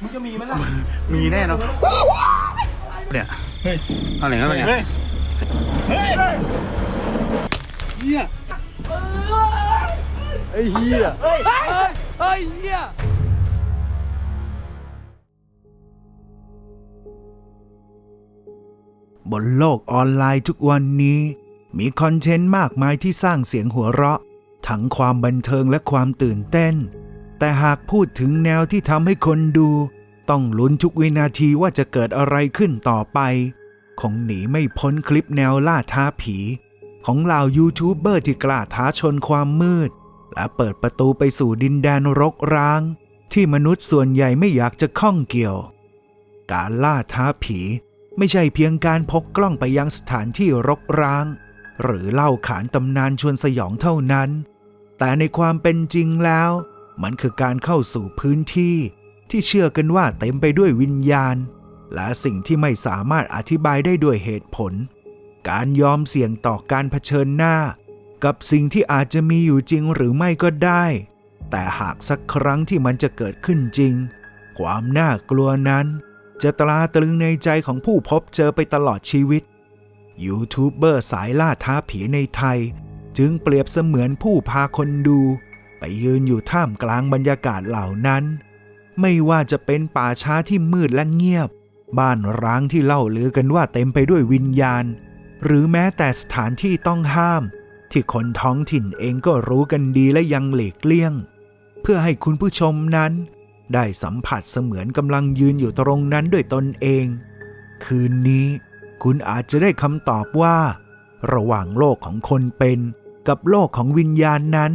มึงจะมีไหมล่ะมีแน่เนอะเนี่ยอะไรกันวะเนี่ยเฮ้ยเฮ้ยเฮียไอ้เหี้ยเฮ้ยเฮ้ยเฮียบนโลกออนไลน์ทุกวันนี้ มีคอนเทนต์มากมายที่สร้างเสียงหัวเราะ ทั้งความบันเทิงและความตื่นเต้น แต่หากพูดถึงแนวที่ทำให้คนดู ต้องลุ้นทุกวินาทีว่าจะเกิดอะไรขึ้นต่อไปคงหนีไม่พ้นคลิปแนวล่าท้าผี ของเหล่ายูทูบเบอร์ที่กล้าท้าชนความมืด และเปิดประตูไปสู่ดินแดนรกร้าง ที่มนุษย์ส่วนใหญ่ไม่อยากจะข้องเกี่ยว การล่าท้าผีไม่ใช่เพียงการพกกล้องไปยังสถานที่รกร้าง หรือเล่าขานตำนานชวนสยองเท่านั้น แต่ในความเป็นจริงแล้ว มันคือการเข้าสู่พื้นที่ที่เชื่อกันว่าเต็มไปด้วยวิญญาณ และสิ่งที่ไม่สามารถอธิบายได้ด้วยเหตุผล การยอมเสี่ยงต่อการเผชิญหน้า กับสิ่งที่อาจจะมีอยู่จริงหรือไม่ก็ได้ แต่หากสักครั้งที่มันจะเกิดขึ้นจริง ความน่ากลัวนั้น จะตราตรึงในใจของผู้พบเจอไปตลอดชีวิต ยูทูบเบอร์สายล่าท้าผีในไทย จึงเปรียบเสมือนผู้พาคนดู ยืนอยู่ท่ามกลางบรรยากาศเหล่านั้น ไม่ว่าจะเป็นป่าช้าที่มืดและเงียบ บ้านร้างที่เล่าลือกันว่าเต็มไปด้วยวิญญาณ หรือแม้แต่สถานที่ต้องห้าม ที่คนท้องถิ่นเองก็รู้กันดีและยังหลีกเลี่ยง เพื่อให้คุณผู้ชมนั้น ได้สัมผัสเสมือนกำลังยืนอยู่ตรงนั้นด้วยตนเอง คืนนี้คุณอาจจะได้คำตอบว่า ระหว่างโลกของคนเป็นกับโลกของวิญญาณนั้น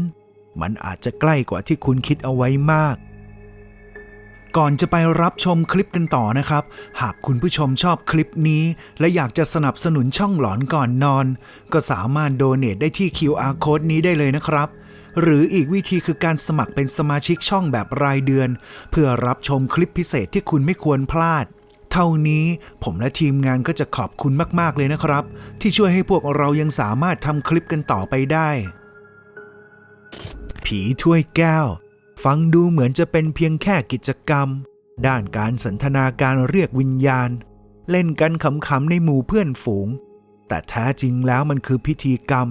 มันอาจจะใกล้กว่าที่คุณคิดเอาไว้มาก ก่อนจะไปรับชมคลิปกันต่อนะครับ หากคุณผู้ชมชอบคลิปนี้ และอยากจะสนับสนุนช่องหลอนก่อนนอน ก็สามารถโดเน a ได้ที่ QR code นี้ได้เลยนะครับหรืออีกวิธีคือการสมัครเป็นสมาชิกช่องแบบรายเดือน เพื่อรับชมคลิปพิเศษที่คุณไม่ควรพลาด เท่านี้ผมและทีมงานก็จะขอบคุณมาก ๆ เลยนะครับ ที่ช่วยให้พวกเรายังสามารถทำคลิปกันต่อไปได้ ผีถ้วยแก้ว ฟังดูเหมือนจะเป็นเพียงแค่กิจกรรม ด้านการสันทนาการเรียกวิญญาณ เล่นกันขำๆในหมู่เพื่อนฝูง แต่แท้จริงแล้วมันคือพิธีกรรม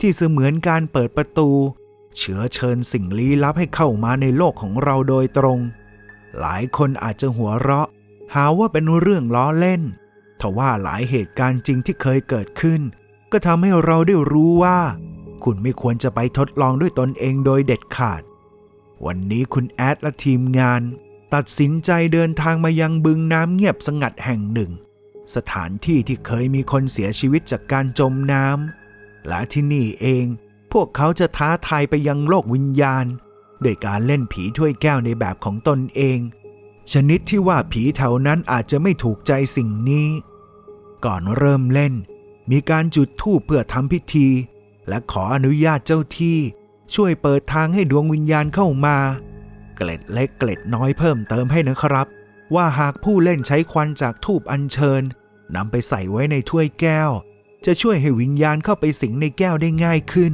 ที่เสมือนการเปิดประตู เชื้อเชิญสิ่งลี้ลับให้เข้ามาในโลกของเราโดยตรง หลายคนอาจจะหัวเราะ หาว่าเป็นเรื่องล้อเล่นทว่าหลายเหตุการณ์จริงที่เคยเกิดขึ้น ก็ทำให้เราได้รู้ว่า คุณไม่ควรจะไปทดลองด้วยตนเองโดยเด็ดขาด วันนี้คุณแอดและทีมงาน ตัดสินใจเดินทางมายังบึงน้ำเงียบสงัดแห่งหนึ่ง สถานที่ที่เคยมีคนเสียชีวิตจากการจมน้ำและที่นี่เอง พวกเขาจะท้าทายไปยังโลกวิญญาณโดยการเล่นผีถ้วยแก้วในแบบของตนเอง ชนิดที่ว่าผีแถวนั้นอาจจะไม่ถูกใจสิ่งนี้ ก่อนเริ่มเล่น มีการจุดธูปเพื่อทำพิธี และขออนุญาตเจ้าที่ ช่วยเปิดทางให้ดวงวิญญาณเข้ามา เกล็ดเล็กเกล็ดน้อยเพิ่มเติมให้นะครับ ว่าหากผู้เล่นใช้ควันจากธูปอัญเชิญนำไปใส่ไว้ในถ้วยแก้ว จะช่วยให้วิญญาณเข้าไปสิงในแก้วได้ง่ายขึ้น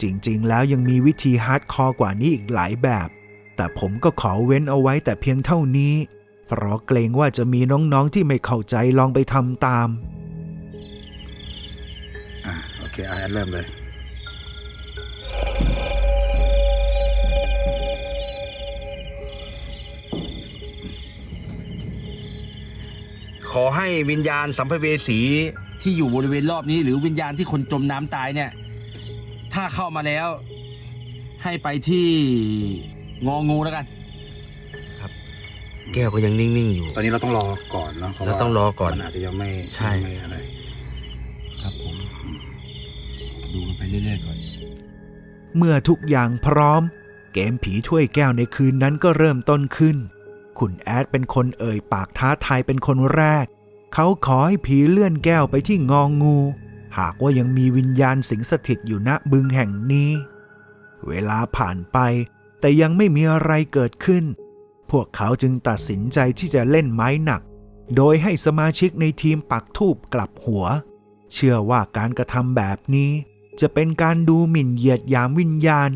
จริงๆ แล้วยังมีวิธีฮาร์ดคอร์กว่านี้อีกหลายแบบ แต่ผมก็ขอเว้นเอาไว้แต่เพียงเท่านี้ เพราะเกรงว่าจะมีน้องๆที่ไม่เข้าใจลองไปทำตาม อะโอเคอะเริ่มเลยขอให้วิญญาณสัมภเวสีที่อยู่บริเวณรอบนี้ หรือวิญญาณที่คนจมน้ำตายเนี่ย ถ้าเข้ามาแล้ว ให้ไปที่งองูแล้วกันแก้วก็ยังนิ่งๆอยู่ ตอนนี้เราต้องรอก่อนเนาะพะว่เราต้องรอก่อนมัอาจจะยังไม่ใช่ยังไม่อะไร เมื่อทุกอย่างพร้อม เกมผีถ้วยแก้วในคืนนั้นก็เริ่มต้นขึ้น คุณแอดเป็นคนเอ่ยปากท้าทายเป็นคนแรก เขาขอให้ผีเลื่อนแก้วไปที่งองงู หากว่ายังมีวิญญาณสิงสถิตอยู่ณบึงแห่งนี้ เวลาผ่านไป แต่ยังไม่มีอะไรเกิดขึ้น พวกเขาจึงตัดสินใจที่จะเล่นไม้หนัก โดยให้สมาชิกในทีมปักทูบกลับหัว เชื่อว่าการกระทำแบบนี้ จะเป็นการดูหมิ่นเหยียดยามวิญญาณ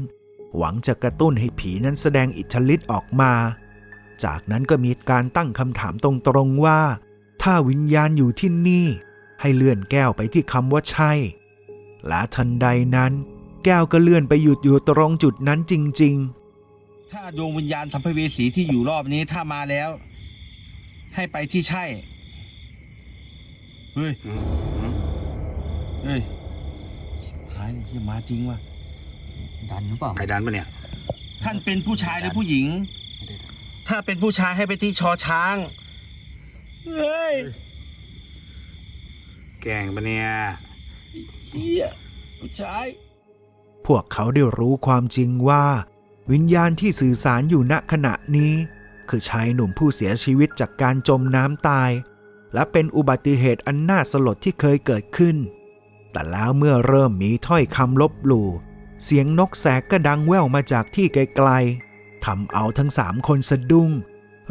หวังจะกระตุ้นให้ผีนั้นแสดงอิทธิฤทธิ์ออกมา จากนั้นก็มีการตั้งคำถามตรงๆว่า ถ้าวิญญาณอยู่ที่นี่ ให้เลื่อนแก้วไปที่คำว่าใช่ และทันใดนั้น แก้วก็เลื่อนไปหยุดอยู่ตรงจุดนั้นจริง ๆ ถ้าดวงวิญญาณสัมภเวสีที่อยู่รอบนี้ถ้ามาแล้ว ให้ไปที่ใช่เฮ้ยเฮ้ยายนี่มาจริงว่ะดันหรือเปล่าใครดันปะเนี่ยท่านเป็นผู้ชายหรือผู้หญิง ถ้าเป็นผู้ชายให้ไปที่ชอช้างเฮ้ยแกล้งปะเนี่ยเฮียผู้ชาย พวกเขาได้รู้ความจริงว่า วิญญาณที่สื่อสารอยู่ณขณะนี้ คือชายหนุ่มผู้เสียชีวิตจากการจมน้ำตาย และเป็นอุบัติเหตุอันน่าสลดที่เคยเกิดขึ้น แต่แล้วเมื่อเริ่มมีถ้อยคำลบหลู่เสียงนกแสกก็ดังแว่วมาจากที่ไกลๆทำเอาทั้งสามคนสะดุ้ง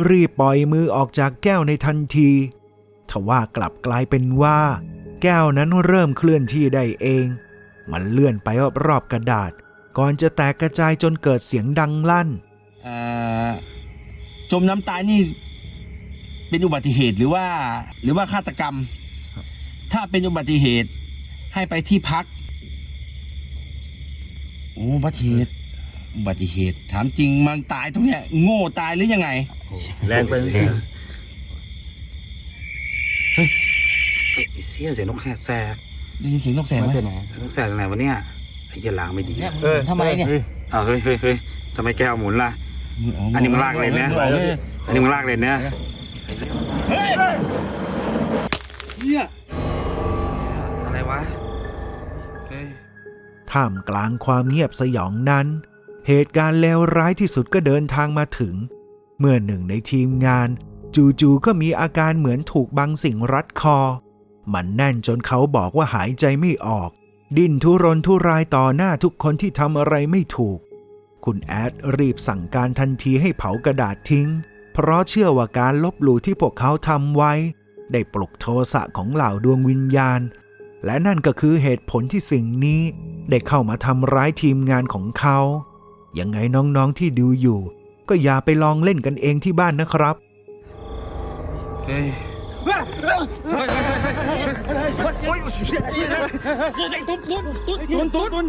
รีบปล่อยมือออกจากแก้วในทันทีทว่ากลับกลายเป็นว่า แก้วนั้นเริ่มเคลื่อนที่ได้เอง มันเลื่อนไปรอบๆกระดาษ ก่อนจะแตกกระจายจนเกิดเสียงดังลั่นเอ่อจมน้ำตายนี่ เป็นอุบัติเหตุหรือว่า หรือว่าฆาตกรรม ถ้าเป็นอุบัติเหตุ ให้ไปที่พักโอ้อุบัติเหตุอุบัติเหตุ ถามจริงมันตายตรงเนี้ย โง่ตายหรือยังไง แรงไปเฮ้ยเสียเสียงนกแแสกได้ยินเสียงนกแสกไหมนกแสกอะไรวะเนี่ยไอ้เหี้ยหลางไม่ดีเออทำไมเนี่ยเฮ้ยอ้าวเฮ้ยเฮ้ยเฮ้ยทำไมแก้วหมุนล่ะ อันนี้มันลากเลยนะ อันนี้มึงลากเลยเนี่ยเฮียอะไท่ามกลางความเงียบสยองนั้น เหตุการณ์เลวร้ายที่สุดก็เดินทางมาถึง เมื่อหนึ่งในทีมงาน จู่ๆก็มีอาการเหมือนถูกบางสิ่งรัดคอ มันแน่นจนเขาบอกว่าหายใจไม่ออก ดิ้นทุรนทุรายต่อหน้าทุกคนที่ทำอะไรไม่ถูก คุณแอดรีบสั่งการทันทีให้เผากระดาษทิ้ง เพราะเชื่อว่าการลบหลู่ที่พวกเขาทำไว้ ได้ปลุกโทสะของเหล่าดวงวิญญาณ และนั่นก็คือเหตุผลที่สิ่งนี้ได้เข้ามาทำร้ายทีมงานของเขา ยังไงน้องๆที่ดูอยู่ ก็อย่าไปลองเล่นกันเองที่บ้านนะครับเฮ้ยตุนตุนตุนตุนตุน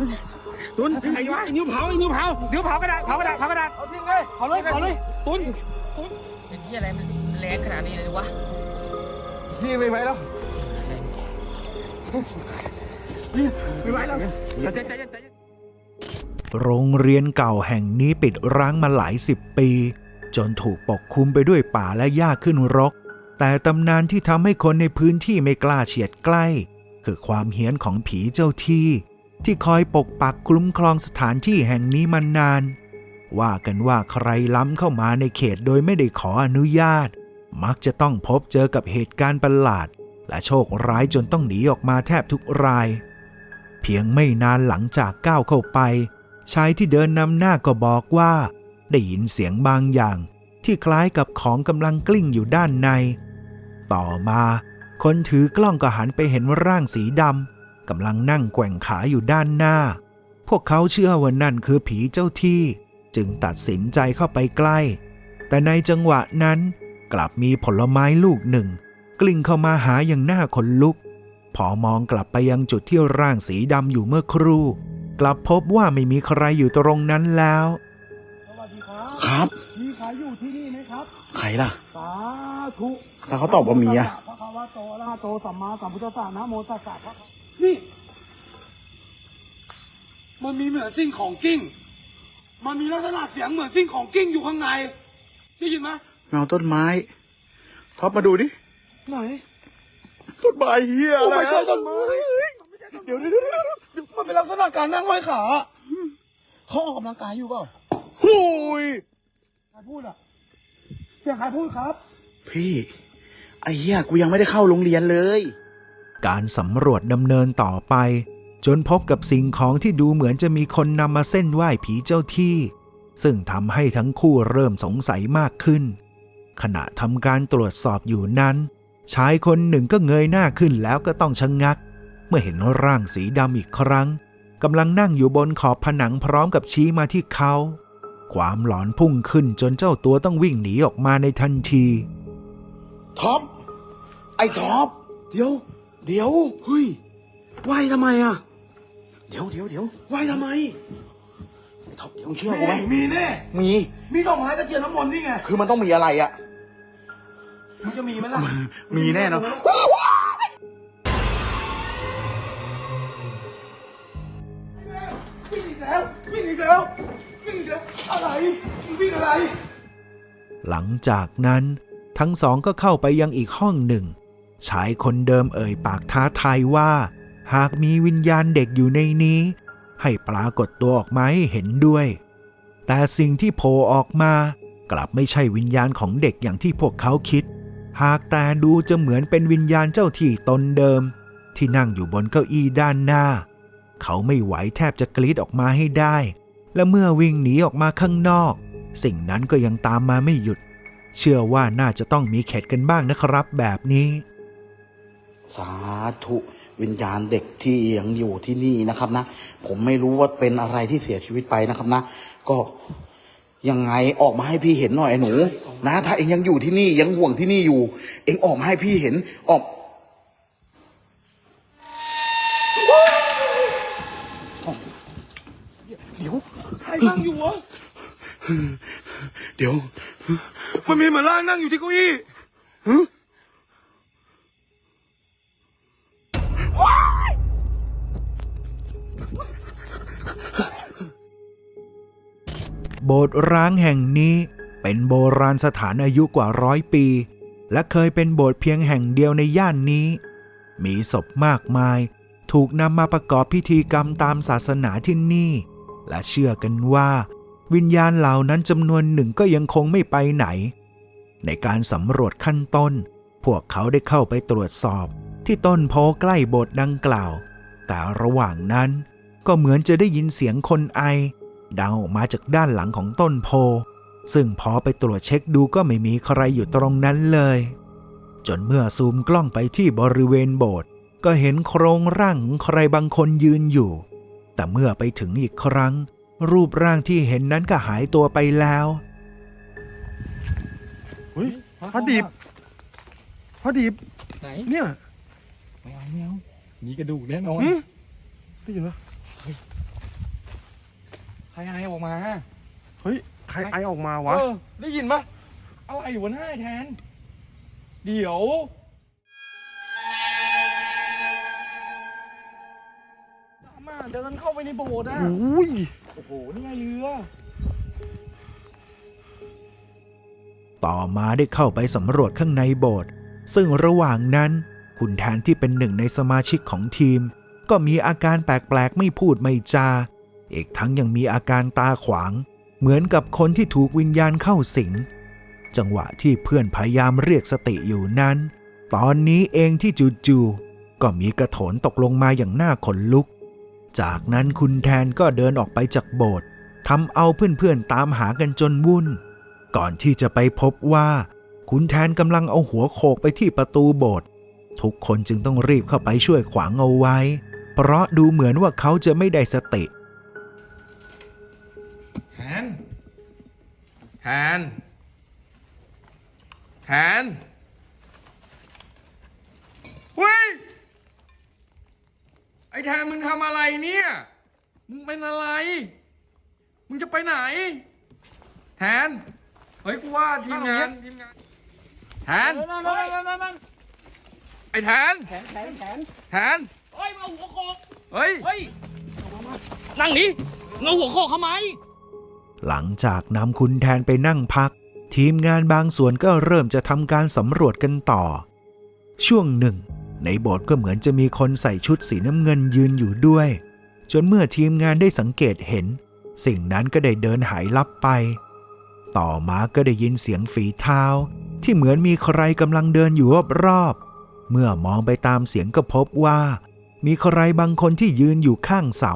ตุนไอ้วะไอ้นิ้วเผาไอ้นิ้วเผาเดี๋ยวเผากระดาษเผากระดาษเผากระดาษเอาทิ้งเลยเผาเลยเผาเลยตุนเป็นที่อะไรมันแรงขนาดนี้เลยวะพี่ไม่ไหวแล้วพี่ ไม่ไหวแล้วใจใจใจใจโรงเรียนเก่าแห่งนี้ปิดร้างมาหลายสิบปี จนถูกปกคลุมไปด้วยป่าและหญ้าขึ้นรก แต่ตำนานที่ทำให้คนในพื้นที่ไม่กล้าเฉียดใกล้ คือความเฮี้ยนของผีเจ้าที่ ที่คอยปกปักคลุ้มครองสถานที่แห่งนี้มานาน ว่ากันว่าใครล้ำเข้ามาในเขตโดยไม่ได้ขออนุญาต มักจะต้องพบเจอกับเหตุการณ์ประหลาด และโชคร้ายจนต้องหนีออกมาแทบทุกราย เพียงไม่นานหลังจากก้าวเข้าไป ชายที่เดินนำหน้าก็บอกว่า ได้ยินเสียงบางอย่าง ที่คล้ายกับของกำลังกลิ้งอยู่ด้านใน ต่อมา คนถือกล้องก็หันไปเห็นร่างสีดำกำลังนั่งแกว่งขาอยู่ด้านหน้า พวกเขาเชื่อว่านั่นคือผีเจ้าที่ จึงตัดสินใจเข้าไปใกล้ แต่ในจังหวะนั้นกลับมีผลไม้ลูกหนึ่ง กลิ้งเข้ามาหาอย่างหน้าขนลุก พอมองกลับไปยังจุดที่ร่างสีดำอยู่เมื่อครู่ กลับพบว่าไม่มีใครอยู่ตรงนั้นแล้วครับ มีใครอยู่ที่นี่ไหมครับ ใครล่ะ สาธุแล้วเขาตอบว่ามีอะ พระคาวะโตอะระหะโตสัมมาสัมพุทธัสสะนะโมตัสสะพระนี่ มันมีเหมือนสิ่งของกิ้ง มันมีลักษณะเสียงเหมือนสิ่งของกิ้งอยู่ข้างใน ได้ยินไหมเงาต้นไม้ท็อปมาดูดิ ไหนต้นไม้เฮียโอ้อะไรไม่ใช่ต้นไม้เดี๋ยวเดี๋ยวเดี๋ยวเดี๋ยวเดี๋ยวมันเป็นลักษณะการนั่งห้อยขาเขาออกกำลังกายอยู่เปล่าโอ้ยใครพูดอะเสียงใครพูดครับ พี่ไอ้เฮียกูยังไม่ได้เข้าโรงเรียนเลย การสำรวจดำเนินต่อไป จนพบกับสิ่งของที่ดูเหมือนจะมีคนนำมาเส้นไหว้ผีเจ้าที่ ซึ่งทำให้ทั้งคู่เริ่มสงสัยมากขึ้น ขณะทำการตรวจสอบอยู่นั้น ชายคนหนึ่งก็เงยหน้าขึ้นแล้วก็ต้องชะงงัก เมื่อเห็นร่างสีดำอีกครั้งกำลังนั่งอยู่บนขอบผนังพร้อมกับชี้มาที่เขา ความหลอนพุ่งขึ้นจนเจ้าตัวต้องวิ่งหนีออกมาในทันทีท็อปไอ้ท็อปเดี๋ยว เดี๋ยวเฮ้ยไหวทำไมอะ เดี๋ยวเดี๋ยวเดี๋ยวไหวทำไมไอ้ท็อปเดี๋ยวเชื่อกูไหมมีแน่มี มีดอกไม้ตะเกียนน้ำมนต์นี่ไง คือมันต้องมีอะไรอะ มันจะมีไหมล่ะมีแน่นอนวิ่งอีกแล้ววิ่งอีกแล้ววิ่งอีกแล้วอะไรมึงวิ่งอะไร หลังจากนั้นทั้งสองก็เข้าไปยังอีกห้องหนึ่ง ชายคนเดิมเอ่ยปากท้าทายว่า หากมีวิญญาณเด็กอยู่ในนี้ ให้ปรากฏตัวออกมาให้เห็นด้วย แต่สิ่งที่โผล่ออกมา กลับไม่ใช่วิญญาณของเด็กอย่างที่พวกเขาคิด หากแต่ดูจะเหมือนเป็นวิญญาณเจ้าที่ตนเดิม ที่นั่งอยู่บนเก้าอี้ด้านหน้า เขาไม่ไหวแทบจะกรีดออกมาให้ได้ และเมื่อวิ่งหนีออกมาข้างนอก สิ่งนั้นก็ยังตามมาไม่หยุด เชื่อว่าน่าจะต้องมีเข็ดกันบ้างนะครับแบบนี้ สาธุวิญญาณเด็กที่ยังอยู่ที่นี่นะครับนะ ผมไม่รู้ว่าเป็นอะไรที่เสียชีวิตไปนะครับนะ ก็ ยังไงออกมาให้พี่เห็นหน่อยไอ้หนู นะ ถ้าเองยังอยู่ที่นี่ยังห่วงที่นี่อยู่ เองออกมาให้พี่เห็นออกเดี๋ยวใครนั่งอยู่วะเดี๋ยว มันมีเหมือนร่างนั่งอยู่ที่เก้าอี้ โบสถ์ร้างแห่งนี้เป็นโบราณสถานอายุกว่าร้อยปี และเคยเป็นโบสถ์เพียงแห่งเดียวในย่านนี้ มีศพมากมาย ถูกนำมาประกอบพิธีกรรมตามศาสนาที่นี่ และเชื่อกันว่า วิญญาณเหล่านั้นจำนวนหนึ่งก็ยังคงไม่ไปไหน ในการสำรวจขั้นต้น พวกเขาได้เข้าไปตรวจสอบ ที่ต้นโพใกล้โบสถ์ดังกล่าว แต่ระหว่างนั้นก็เหมือนจะได้ยินเสียงคนไอ ดังออกมาจากด้านหลังของต้นโพ ซึ่งพอไปตรวจเช็คดูก็ไม่มีใครอยู่ตรงนั้นเลย จนเมื่อซูมกล้องไปที่บริเวณโบสถ์ก็เห็นโครงร่างของใครบางคนยืนอยู่ แต่เมื่อไปถึงอีกครั้ง รูปร่างที่เห็นนั้นก็หายตัวไปแล้วเฮ้ยพระดิบพระดิบไหนเนี่ยไม่เอาไม่เอามีกระดูกแน่นอนหึได้ยินปะ ใครไอออกมาเฮ้ยใครไอออกมาวะเออได้ยินปะอะไรอยู่บนหน้าไอ้แทน เดี๋ยวมาเดินเข้าไปในโบสถ์อะโอ้ยโอ้โหนี่ไงเรือต่อมาได้เข้าไปสำรวจข้างในโบสถ์ซึ่งระหว่างนั้น คุณแทนที่เป็นหนึ่งในสมาชิกของทีม ก็มีอาการแปลกๆ ไม่พูดไม่จา อีกทั้งยังมีอาการตาขวาง เหมือนกับคนที่ถูกวิญญาณเข้าสิง จังหวะที่เพื่อนพยายามเรียกสติอยู่นั้น ตอนนี้เองที่จู่ๆก็มีกระโถนตกลงมาอย่างน่าขนลุก จากนั้นคุณแทนก็เดินออกไปจากโบสถ์ทำเอาเพื่อนๆตามหากันจนวุ่น ก่อนที่จะไปพบว่าคุณแทนกำลังเอาหัวโขกไปที่ประตูโบสถ์ทุกคนจึงต้องรีบเข้าไปช่วยขวางเอาไว้ เพราะดูเหมือนว่าเขาจะไม่ได้สติ แทน แทนเฮ้ย ไอ้แทนมึงทำอะไรเนี่ย มึงเป็นอะไร มึงจะไปไหน แทน เฮ้ยกูว่าทีมงานทีมงาน แทนนั่นนั่นนั่นนั่นไอ้แทน แขนแขนแขนแทน เฮ้ยมาเอาหัวโขกเฮ้ย เฮ้ย นั่งนี่เงาหัวโขกทำไม หลังจากนำคุณแทนไปนั่งพัก ทีมงานบางส่วนก็เริ่มจะทำการสำรวจกันต่อ ช่วงหนึ่ง ในโบสถ์ก็เหมือนจะมีคนใส่ชุดสีน้ำเงินยืนอยู่ด้วย จนเมื่อทีมงานได้สังเกตเห็น สิ่งนั้นก็ได้เดินหายลับไป ต่อมาก็ได้ยินเสียงฝีเท้า ที่เหมือนมีใครกำลังเดินอยู่รอบๆเมื่อมองไปตามเสียงก็พบว่า มีใครบางคนที่ยืนอยู่ข้างเสา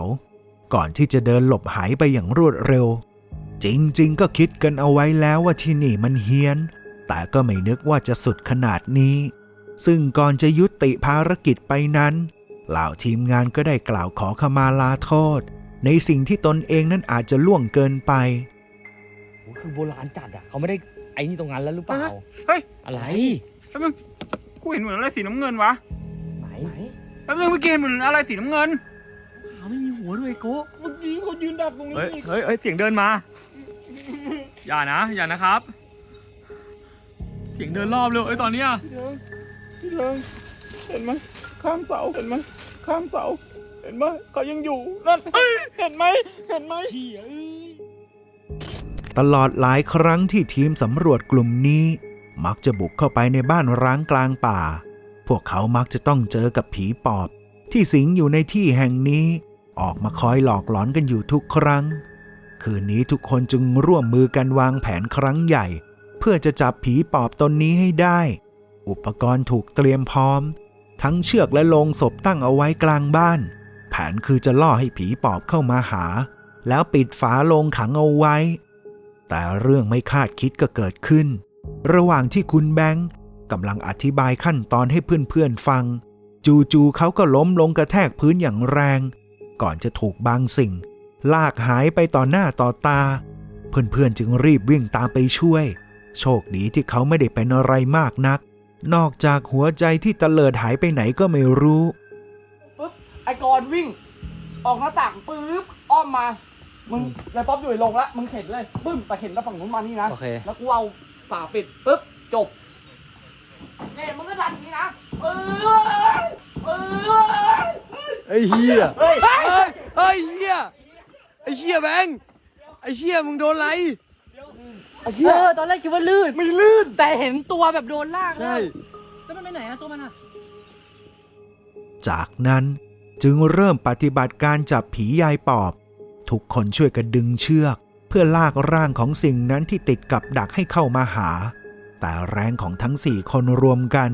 ก่อนที่จะเดินหลบหายไปอย่างรวดเร็ว จริงๆ ก็คิดกันเอาไว้แล้วว่าที่นี่มันเฮี้ยน แต่ก็ไม่นึกว่าจะสุดขนาดนี้ ซึ่งก่อนจะยุติภารกิจไปนั้น เหล่าทีมงานก็ได้กล่าวขอขมาลาโทษ ในสิ่งที่ตนเองนั้นอาจจะล่วงเกินไปคือโบราณจัดอะเขาไม่ได้ไอ้นี่ตรงนั้นแล้วหรือเปล่า เฮ้ย อะไรแป๊บนึงกูเห็นเหมือนอะไรสีน้ำเงินวะไหนแป๊บนึงเมื่อกี้เห็นเหมือนอะไรสีน้ำเงิน ขาวไม่มีหัวด้วยโก้เมื่อกี้เขายืนดักตรงนี้เฮ้ยเฮ้ยเฮ้ยเสียงเดินมา อย่านะ อย่านะครับเสียงเดินรอบเลยเอ้ยตอนเนี้ยพี่เลิงเห็นไหมข้างเสาเห็นไหมข้างเสา เห็นไหมเขายังอยู่นั่นเห็นไหมเห็นไหมตลอดหลายครั้งที่ทีมสำรวจกลุ่มนี้ มักจะบุกเข้าไปในบ้านร้างกลางป่า พวกเขามักจะต้องเจอกับผีปอบ ที่สิงอยู่ในที่แห่งนี้ ออกมาคอยหลอกหลอนกันอยู่ทุกครั้ง คืนนี้ทุกคนจึงร่วมมือกันวางแผนครั้งใหญ่ เพื่อจะจับผีปอบตนนี้ให้ได้ อุปกรณ์ถูกเตรียมพร้อม ทั้งเชือกและโลงศพตั้งเอาไว้กลางบ้าน แผนคือจะล่อให้ผีปอบเข้ามาหา แล้วปิดฝาโลงขังเอาไว้ แต่เรื่องไม่คาดคิดก็เกิดขึ้น ระหว่างที่คุณแบงค์กำลังอธิบายขั้นตอนให้เพื่อนๆฟัง จู่ๆเขาก็ล้มลงกระแทกพื้นอย่างแรง ก่อนจะถูกบางสิ่ง ลากหายไปต่อหน้าต่อตา เพื่อนๆจึงรีบวิ่งตามไปช่วย โชคดีที่เขาไม่ได้เป็นอะไรมากนัก นอกจากหัวใจที่ตะเลิดหายไปไหนก็ไม่รู้ปุ๊บไอ้กรวิ่ง ออกหน้าต่างปุ๊บอ้อมมา มึงแล้วป๊อปอยู่ในโรงละมึงเข็นเลยปึ้มแต่เข็นแล้วฝั่งนู้นมานี่นะโอเค แล้วกูเอาฝาปิดปุ๊บจบเนี่ยมึงก็ดันอย่างนี้นะเออเออไอ้เฮียเฮ้ย เฮ้ย เฮ้ยเฮียไอ้เฮียแบงค์ไอ้เฮียมึงโดนอะไรไอ้เหี้ยเออตอนแรกคิดว่าลื่น ไม่ลื่น แต่เห็นตัวแบบโดนลากใช่ แล้วมันไปไหนอะตัวมันอะจากนั้นจึงเริ่มปฏิบัติการจับผียายปอบ ทุกคนช่วยกันดึงเชือก เพื่อลากร่างของสิ่งนั้นที่ติดกับดักให้เข้ามาหา แต่แรงของทั้งสี่คนรวมกัน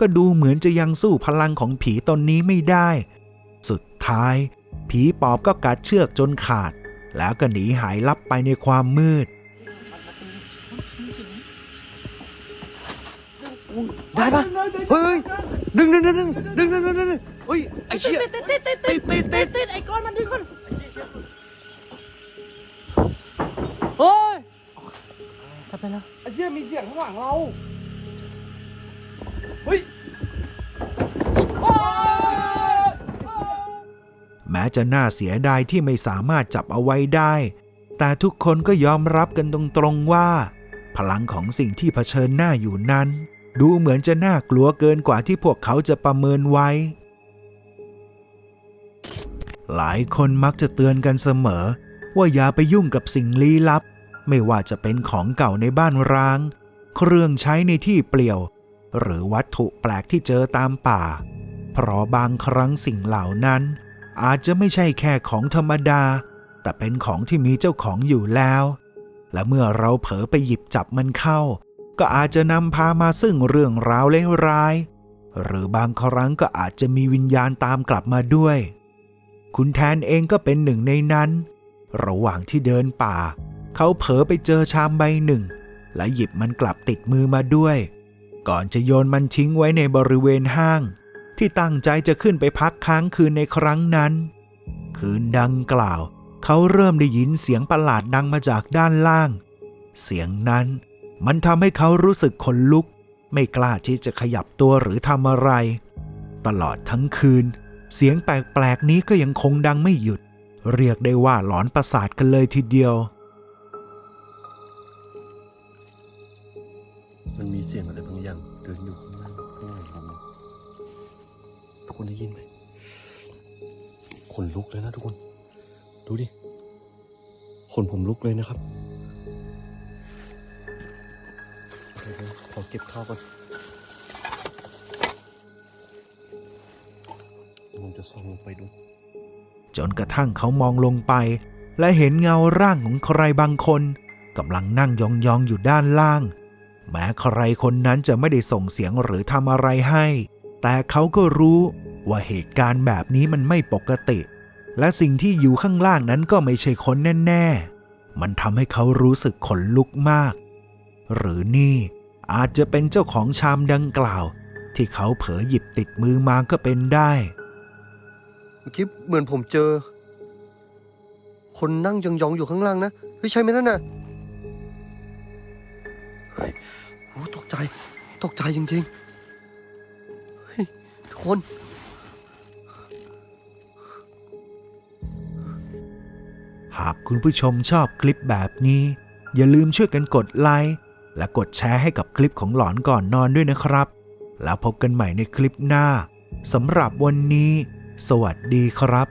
ก็ดูเหมือนจะยังสู้พลังของผีตนนี้ไม่ได้ สุดท้าย ผีปอบก็กัดเชือกจนขาด แล้วก็หนีหายลับไปในความมืด ได้ปะเฮ้ยดึงดึงดึงดึงดึงดึงดึงดึงเฮ้ยไอ้เฮียติดติดติดติดติดติดติดไอ้ก้อนมันดึงก้อนโอ้ยจับไปแล้วไอ้เหี้ยมีเสียงข้างหลังเราเฮ้ย แม้จะน่าเสียดายที่ไม่สามารถจับเอาไว้ได้ แต่ทุกคนก็ยอมรับกันตรงๆว่า พลังของสิ่งที่เผชิญหน้าอยู่นั้น ดูเหมือนจะน่ากลัวเกินกว่าที่พวกเขาจะประเมินไว้ หลายคนมักจะเตือนกันเสมอ ว่าอย่าไปยุ่งกับสิ่งลี้ลับ ไม่ว่าจะเป็นของเก่าในบ้านร้าง เครื่องใช้ในที่เปลี่ยว หรือวัตถุแปลกที่เจอตามป่า เพราะบางครั้งสิ่งเหล่านั้น อาจจะไม่ใช่แค่ของธรรมดา แต่เป็นของที่มีเจ้าของอยู่แล้ว และเมื่อเราเผลอไปหยิบจับมันเข้า ก็อาจจะนำพามาซึ่งเรื่องราวเลวร้าย หรือบางครั้งก็อาจจะมีวิญญาณตามกลับมาด้วย คุณแทนเองก็เป็นหนึ่งในนั้น ระหว่างที่เดินป่า เขาเผลอไปเจอชามใบหนึ่ง และหยิบมันกลับติดมือมาด้วย ก่อนจะโยนมันทิ้งไว้ในบริเวณห้าง ที่ตั้งใจจะขึ้นไปพักค้างคืนในครั้งนั้น คืนดังกล่าว เขาเริ่มได้ยินเสียงประหลาดดังมาจากด้านล่าง เสียงนั้นมันทำให้เขารู้สึกขนลุก ไม่กล้าที่จะขยับตัวหรือทำอะไร ตลอดทั้งคืน เสียงแปลกๆนี้ก็ยังคงดังไม่หยุด เรียกได้ว่าหลอนประสาทกันเลยทีเดียว มันมีเสียงอะไร คนได้ยินไหมขนลุกเลยนะทุกคน ดูดิขนผมลุกเลยนะครับเดี๋ยวขอเก็บข้าวก่อนผมจะส่องลงไปดู จนกระทั่งเขามองลงไป และเห็นเงาร่างของใครบางคนกำลังนั่งยองๆอยู่ด้านล่าง แม้ใครคนนั้นจะไม่ได้ส่งเสียงหรือทำอะไรให้ แต่เขาก็รู้ ว่าเหตุการณ์แบบนี้มันไม่ปกติ และสิ่งที่อยู่ข้างล่างนั้นก็ไม่ใช่คนแน่ๆ มันทำให้เขารู้สึกขนลุกมาก หรือนี่อาจจะเป็นเจ้าของชามดังกล่าว ที่เขาเผลอหยิบติดมือมาก็เป็นได้ เมื่อกี้เหมือนผมเจอ คนนั่งยองๆอยู่ข้างล่างนะเฮ้ยใช่ไหมนั่นน่ะโอ้ตกใจ ตกใจจริงๆเฮ้ยทุกคน หากคุณผู้ชมชอบคลิปแบบนี้ อย่าลืมช่วยกันกดไลค์และกดแชร์ให้กับคลิปของหลอนก่อนนอนด้วยนะครับ แล้วพบกันใหม่ในคลิปหน้าสำหรับวันนี้ สวัสดีครับ